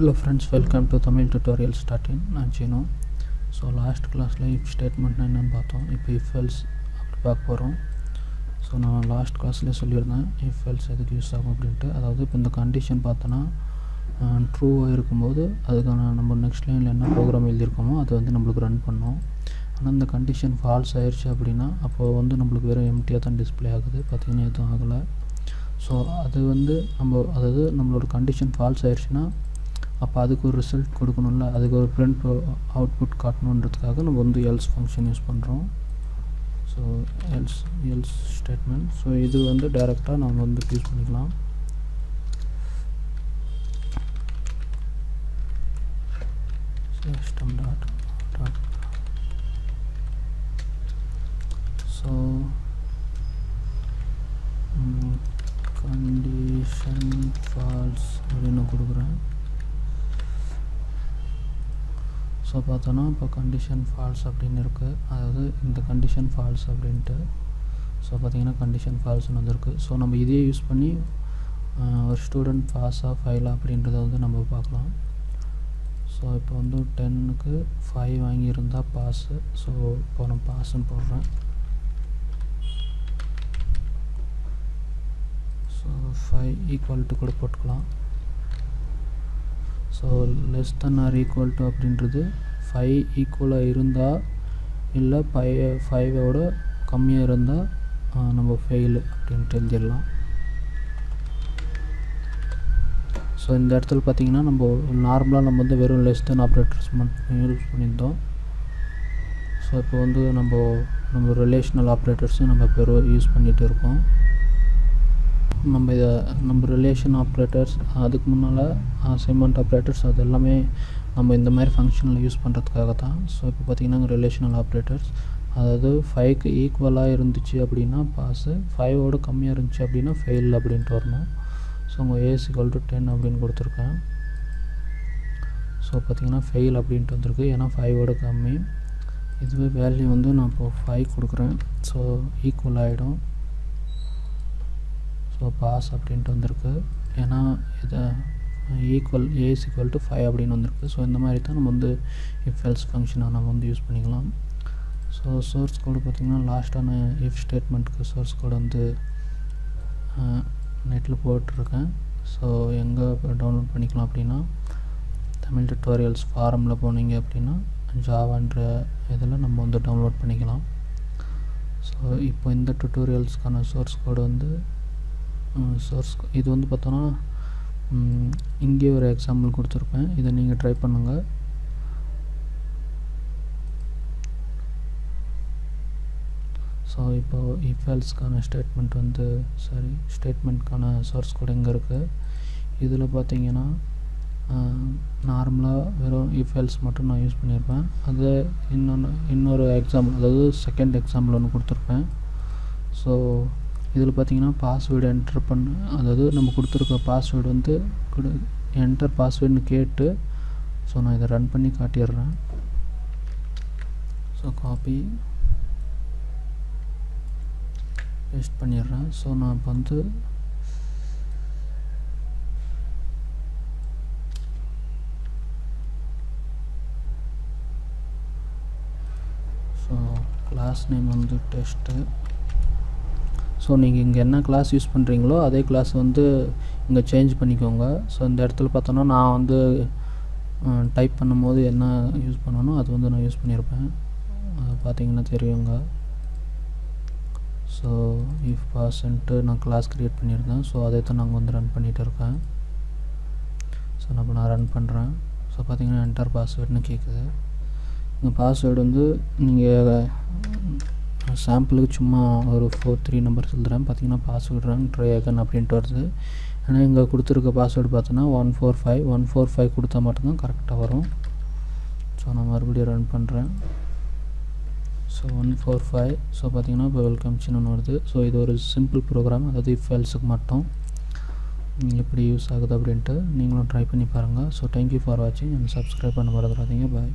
Hello friends welcome to Tamil tutorials starting நான் சீனோ so last கிளாஸில் இஃப் ஸ்டேட்மெண்ட்னா என்னென்னு பார்த்தோம். இப்போ இஃப் எல்ஸ் அப்படி பார்க்க போகிறோம் ஸோ நான் லாஸ்ட் கிளாஸ்லேயே சொல்லியிருந்தேன். இஃப் எல்ஸ் எதுக்கு யூஸ் ஆகும் அப்படின்ட்டு. அதாவது இப்போ இந்த கண்டிஷன் பார்த்தோன்னா ட்ரூவாக இருக்கும்போது அதுக்கான நம்ம நெக்ஸ்ட் லைனில் என்ன ப்ரோக்ராம் எழுதியிருக்கோமோ அது வந்து நம்மளுக்கு ரன் பண்ணோம். ஆனால் இந்த கண்டிஷன் ஃபால்ஸ் ஆயிடுச்சு அப்படின்னா அப்போது வந்து நம்மளுக்கு வெறும் எம்டியாக தான் டிஸ்பிளே ஆகுது. பார்த்திங்கன்னா எதுவும் ஆகலை. ஸோ அது வந்து நம்ம அதாவது நம்மளோட கண்டிஷன் ஃபால்ஸ் ஆயிடுச்சுன்னா அப்போ அதுக்கு ஒரு ரிசல்ட் கொடுக்கணும்ல அதுக்கு ஒரு பிரிண்ட் அவுட்புட் காட்டணுன்றதுக்காக நம்ம வந்து எல்ஸ் ஃபங்க்ஷன் யூஸ் பண்ணுறோம் so else else statement so இது வந்து டைரெக்டாக நம்ம வந்து யூஸ் பண்ணிக்கலாம். System dot dot so condition false அப்படின்னு கொடுக்குறேன். ஸோ பார்த்தோன்னா இப்போ கண்டிஷன் ஃபால்ஸ் அப்படின்னு இருக்குது அதாவது இந்த கண்டிஷன் ஃபால்ஸ் அப்படின்ட்டு. ஸோ பார்த்தீங்கன்னா கண்டிஷன் ஃபால்ஸ்னு வந்திருக்கு. ஸோ நம்ம இதையே யூஸ் பண்ணி ஒரு ஸ்டூடெண்ட் பாஸாக ஃபைலா அப்படின்றத வந்து நம்ம பார்க்கலாம். ஸோ இப்போ வந்து டென்னுக்கு ஃபைவ் வாங்கியிருந்தால் பாஸு ஸோ இப்போ நான் பாஸ்ன்னு போடுறேன். ஸோ ஃபைவ் ஈக்குவாலிட்டி கூட போட்டுக்கலாம். So less than or equal to அப்படின்றது ஃபைவ் ஈக்குவலாக இருந்தால் இல்லை ஃபைவ் ஃபைவோட கம்மியாக இருந்தால் நம்ம ஃபெயில் அப்படின்ட்டு எழுதிடலாம் ஸோ இந்த இடத்துல பார்த்திங்கன்னா நம்ம நார்மலாக நம்ம வந்து வெறும் லெஸ் தென் ஆப்ரேட்டர்ஸ் மட்டும் யூஸ் பண்ணியிருந்தோம். ஸோ இப்போ வந்து நம்ம நம்ம ரிலேஷனல் ஆப்ரேட்டர்ஸும் நம்ம இப்போ யூஸ் பண்ணிகிட்டு இருக்கோம். நம்ம இதை நம்ம ரிலேஷன் ஆப்ரேட்டர்ஸ் அதுக்கு முன்னால் அசைன்மெண்ட் ஆப்ரேட்டர்ஸ் அது எல்லாமே நம்ம இந்த மாதிரி ஃபங்க்ஷனில் யூஸ் பண்ணுறதுக்காக தான் ஸோ இப்போ பார்த்திங்கன்னா ரிலேஷனல் ஆப்ரேட்டர்ஸ் அதாவது ஃபைவ்க்கு ஈக்குவலாக இருந்துச்சு அப்படின்னா பாஸு ஃபைவோட கம்மியாக இருந்துச்சு அப்படின்னா ஃபெயில் அப்படின்ட்டு வரணும். ஸோ உங்கள் ஏஸ் ஈக்குவல் டு டென் அப்படின்னு கொடுத்துருக்கேன். ஸோ பார்த்திங்கன்னா ஃபெயில் அப்படின்ட்டு வந்திருக்கு. ஏன்னா ஃபைவோட கம்மி. இதுவே வேல்யூ வந்து நான் இப்போ ஃபைவ் கொடுக்குறேன். ஸோ ஈக்குவல் ஆகிடும் ஸோ பாஸ் அப்படின்ட்டு வந்திருக்கு. ஏன்னா இதை equal as equal to five அப்படின்னு வந்திருக்கு. ஸோ இந்த மாதிரி தான் நம்ம வந்து இஃப் எல்ஸ் ஃபங்க்ஷனை நம்ம வந்து யூஸ் பண்ணிக்கலாம். ஸோ சோர்ஸ் கோடு பார்த்திங்கன்னா லாஸ்ட்டான இஃப் ஸ்டேட்மெண்ட்டுக்கு சோர்ஸ் கோடு வந்து நெட்டில் போட்டிருக்கேன். ஸோ எங்கே டவுன்லோட் பண்ணிக்கலாம் அப்படின்னா தமிழ் டுட்டோரியல்ஸ் ஃபாரமில் போனீங்க அப்படின்னா ஜாவான்ற இதில் நம்ம வந்து டவுன்லோட் பண்ணிக்கலாம். ஸோ இப்போ இந்த டுட்டோரியல்ஸ்க்கான சோர்ஸ் கோடு வந்து சோர்ஸ் இது வந்து பார்த்தோன்னா இங்கே ஒரு எக்ஸாம்பிள் கொடுத்துருப்பேன். இதை நீங்கள் ட்ரை பண்ணுங்கள் ஸோ இப்போ இஃபெல்ஸ்க்கான ஸ்டேட்மெண்ட் வந்து சாரி ஸ்டேட்மெண்ட்க்கான சோர்ஸ் கூட இங்கே இருக்குது இதில் பார்த்தீங்கன்னா நார்மலாக வெறும் இஃபெல்ஸ் மட்டும் நான் யூஸ் பண்ணியிருப்பேன் அது இன்னொன்று இன்னொரு எக்ஸாம்பிள் அதாவது செகண்ட் எக்ஸாம்பிள் ஒன்று கொடுத்துருப்பேன். ஸோ இதில் பார்த்தீங்கன்னா பாஸ்வேர்டு என்டர் பண்ண. அதாவது நம்ம கொடுத்துருக்க பாஸ்வேர்டு வந்து கொடு என்டர் பாஸ்வேர்டுன்னு கேட்டு ஸோ நான் இதை ரன் பண்ணி காட்டிடுறேன். ஸோ காப்பி பேஸ்ட் பண்ணிடுறேன். ஸோ நான் இப்போ வந்து ஸோ கிளாஸ் நேம் வந்து டெஸ்ட்டு ஸோ நீங்கள் இங்கே என்ன கிளாஸ் யூஸ் பண்ணுறீங்களோ அதே கிளாஸ் வந்து இங்கே சேஞ்ச் பண்ணிக்கோங்க. ஸோ இந்த இடத்துல பார்த்தோன்னா நான் வந்து டைப் பண்ணும்போது என்ன யூஸ் பண்ணணும் அது வந்து நான் யூஸ் பண்ணியிருப்பேன் அது பார்த்தீங்கன்னா தெரியுங்க. ஸோ இஃப் பாஸ்ன்ட்டு நான் கிளாஸ் க்ரியேட் பண்ணியிருந்தேன். ஸோ அதை தான் நாங்கள் வந்து ரன் பண்ணிகிட்டு இருக்கேன் ஸோ நான் நான் ரன் பண்ணுறேன் ஸோ பார்த்தீங்கன்னா என்டர் பாஸ்வேர்டுன்னு கேட்குது இந்த பாஸ்வேர்டு வந்து நீங்கள் சாம்பிளுக்கு சும்மா ஒரு ஃபோர் த்ரீ நம்பர் சொல்கிறேன் பார்த்தீங்கன்னா பாஸ்வேர்டு ரங் ட்ரை அப்படின்ட்டு வருது. ஆனால் இங்கே கொடுத்துருக்க பாஸ்வேர்டு பார்த்தோன்னா one four five one four five கொடுத்தா மட்டும்தான் கரெக்டாக வரும். ஸோ நான் மறுபடியும் ரன் பண்ணுறேன் so one four five so பார்த்தீங்கன்னா இப்போ வெல்கம் சின்னு வருது. ஸோ இது ஒரு சிம்பிள் ப்ரோக்ராம் அதாவது ஃபைல்ஸுக்கு மட்டும். எப்படி யூஸ் ஆகுது அப்படின்ட்டு நீங்களும் ட்ரை பண்ணி பாருங்கள் ஸோ தேங்க்யூ ஃபார் வாட்சிங் அண்ட் சப்ஸ்கிரைப் பண்ண மறந்துடாதீங்க. பாய்